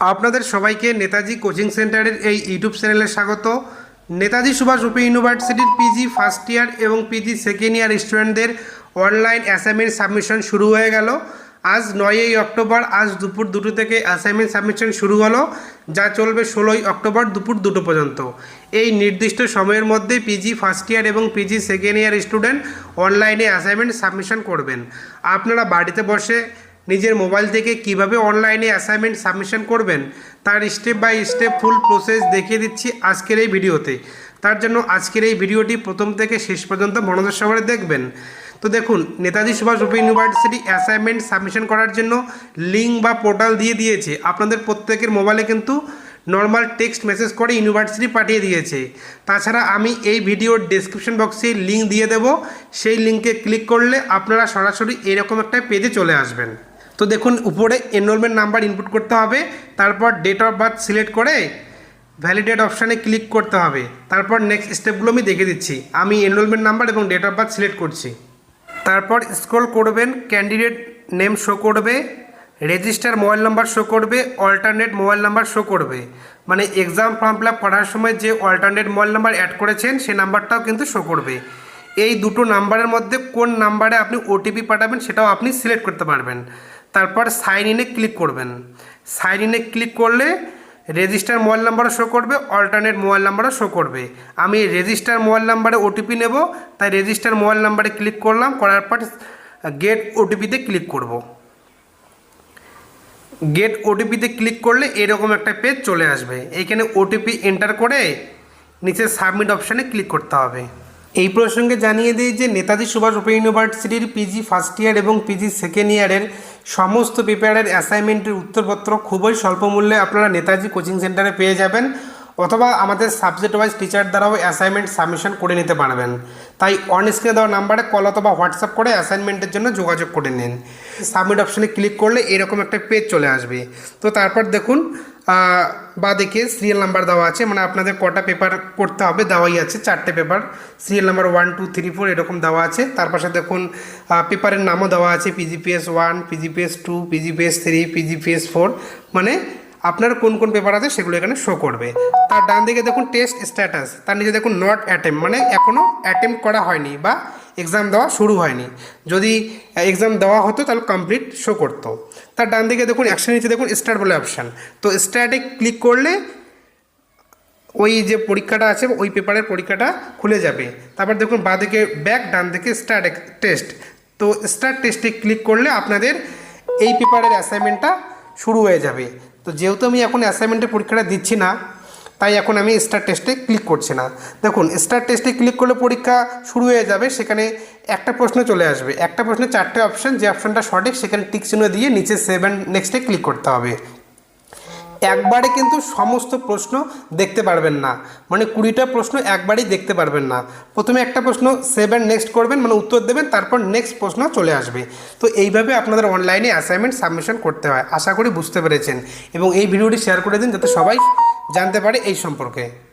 আপনাদের সবাইকে নেতাজি কোচিং সেন্টারের এই ইউটিউব চ্যানেলে স্বাগত। নেতাজি সুভাষ ওপেন ইউনিভার্সিটির পিজি ফার্স্ট ইয়ার এবং পিজি সেকেন্ড ইয়ার স্টুডেন্টদের অনলাইন অ্যাসাইনমেন্ট সাবমিশন শুরু হয়ে গেল। আজ নয়ই অক্টোবর, আজ দুপুর দুটো থেকে অ্যাসাইনমেন্ট সাবমিশন শুরু হলো, যা চলবে ষোলোই অক্টোবর দুপুর দুটো পর্যন্ত। এই নির্দিষ্ট সময়ের মধ্যে পিজি ফার্স্ট ইয়ার এবং পিজি সেকেন্ড ইয়ার স্টুডেন্ট অনলাইনে অ্যাসাইনমেন্ট সাবমিশন করবেন। আপনারা বাড়িতে বসে নিজের মোবাইল থেকে কীভাবে অনলাইনে অ্যাসাইনমেন্ট সাবমিশন করবেন, তার step by step full process দেখিয়ে দিচ্ছি আজকের এই ভিডিওতে। তার জন্য আজকের এই ভিডিওটি প্রথম থেকে শেষ পর্যন্ত মনোযোগ সহকারে দেখবেন। তো দেখুন, Netaji Subhas open university assignment submission করার জন্য লিঙ্ক বা পোর্টাল দিয়ে দিয়েছে। আপনাদের প্রত্যেকের মোবাইলে কিন্তু নর্মাল টেক্সট মেসেজ করে ইউনিভার্সিটি পাঠিয়ে দিয়েছে। তাছাড়া আমি এই ভিডিওর ডেসক্রিপশন বক্সে লিঙ্ক দিয়ে দেব। সেই লিঙ্কে ক্লিক করলে আপনারা সরাসরি এরকম একটা পেজে চলে আসবেন। তো দেখুন, উপরে এনরোলমেন্ট নাম্বার ইনপুট করতে হবে, তারপর ডেট অফ বার্থ সিলেক্ট করে ভ্যালিডেট অপশানে ক্লিক করতে হবে। তারপর নেক্সট স্টেপগুলো আমি দেখে দিচ্ছি। আমি এনরোলমেন্ট নাম্বার এবং ডেট অফ বার্থ সিলেক্ট করছি। তারপর স্ক্রল করবেন ক্যান্ডিডেট নেম শো করবে রেজিস্টার মোবাইল নাম্বার শো করবে অল্টারনেট মোবাইল নাম্বার শো করবে। মানে এক্সাম ফর্ম ফিল করার সময় যে অল্টারনেট মোবাইল নাম্বার অ্যাড করেছেন, সে নাম্বারটাও কিন্তু শো করবে। এই দুটো নাম্বারের মধ্যে কোন নাম্বারে আপনি ওটিপি পাঠাবেন সেটাও আপনি সিলেক্ট করতে পারবেন। তারপর সাইন ইনে ক্লিক করবেন। সাইন ইনে ক্লিক করলে রেজিস্টার মোবাইল নাম্বারও শো করবে, অল্টারনেট মোবাইল নাম্বারও শো করবে। আমি রেজিস্টার মোবাইল নাম্বারে ওটিপি নেব, তাই রেজিস্টার মোবাইল নাম্বারে ক্লিক করলাম, করার পর গেট ওটিপিতে ক্লিক করব। গেট ওটিপিতে ক্লিক করলে এরকম একটা পেজ চলে আসবে। এইখানে ওটিপি এন্টার করে নিচে সাবমিট অপশানে ক্লিক করতে হবে। এই প্রসঙ্গে জানিয়ে দিই যে নেতাজি সুভাষ ওপেন ইউনিভার্সিটির পিজি ফার্স্ট ইয়ার এবং পিজি সেকেন্ড ইয়ারের সমস্ত পেপারের অ্যাসাইনমেন্টের উত্তরপত্র খুবই স্বল্প মূল্যে আপনারা নেতাজি কোচিং সেন্টারে পেয়ে যাবেন। অথবা আমাদের সাবজেক্ট ওয়াইজ টিচার দ্বারাও অ্যাসাইনমেন্ট সাবমিশন করে নিতে পারবেন। তাই অন স্ক্রিনে দেওয়া নাম্বারে কল অথবা হোয়াটসঅ্যাপ করে অ্যাসাইনমেন্টের জন্য যোগাযোগ করে নিন। সাবমিট অপশানে ক্লিক করলে এরকম একটা পেজ চলে আসবে। তো তারপর দেখুন বা দেখে সিরিয়াল নাম্বার দেওয়া আছে মানে আপনাদের কটা পেপার করতে হবে, দেওয়াই আছে, চারটে paper serial number one two three four এরকম দেওয়া আছে। তার পাশে দেখুন পেপারের নামও দেওয়া আছে PGPS one PGPS two PGPS three PGPS four মানে আপনার কোন কোন পেপার আছে সেগুলো এখানে শো করবে। তার ডান দিকে দেখুন টেস্ট স্ট্যাটাস তার নিচে দেখুন নট অ্যাটেম্প মানে এখনও অ্যাটেম্প করা হয়নি বা এক্সাম দেওয়া শুরু হয়নি। যদি এক্সাম দেওয়া হতো তাহলে কমপ্লিট শো করতো। তার ডান দিকে দেখুন অ্যাকশন নিচে দেখুন স্টার্ট বলে অপশান তো স্টার্টে ক্লিক করলে ওই যে পরীক্ষাটা আছে, ওই পেপারের পরীক্ষাটা খুলে যাবে। তারপর দেখুন বাঁদিকে ব্যাক ডান দিকে স্টার্ট টেস্ট তো স্টার্ট টেস্টে ক্লিক করলে আপনাদের এই পেপারের অ্যাসাইনমেন্টটা শুরু হয়ে যাবে। তো যেহেতু আমি এখন অ্যাসাইনমেন্টের পরীক্ষাটা দিচ্ছি না, তাই এখন আমি স্টার টেস্টে ক্লিক করছি না। দেখুন স্টার টেস্টে ক্লিক করলে পরীক্ষা শুরু হয়ে যাবে, সেখানে একটা প্রশ্ন চলে আসবে। একটা প্রশ্নে চারটে অপশন যে অপশানটা সঠিক সেখানে টিক চিহ্ন দিয়ে নিচে সেভেন নেক্সটে ক্লিক করতে হবে। একবারে কিন্তু সমস্ত প্রশ্ন দেখতে পারবেন না। মানে কুড়িটা প্রশ্ন একবারেই দেখতে পারবেন না। প্রথমে একটা প্রশ্ন সেভেন নেক্সট করবেন মানে উত্তর দেবেন, তারপর নেক্সট প্রশ্ন চলে আসবে। তো এইভাবে আপনাদের অনলাইনে অ্যাসাইনমেন্ট সাবমিশন করতে হয়। আশা করি বুঝতে পেরেছেন। এবং এই ভিডিওটি শেয়ার করে দিন, যাতে সবাই জানতে পারে এই সম্পর্কে।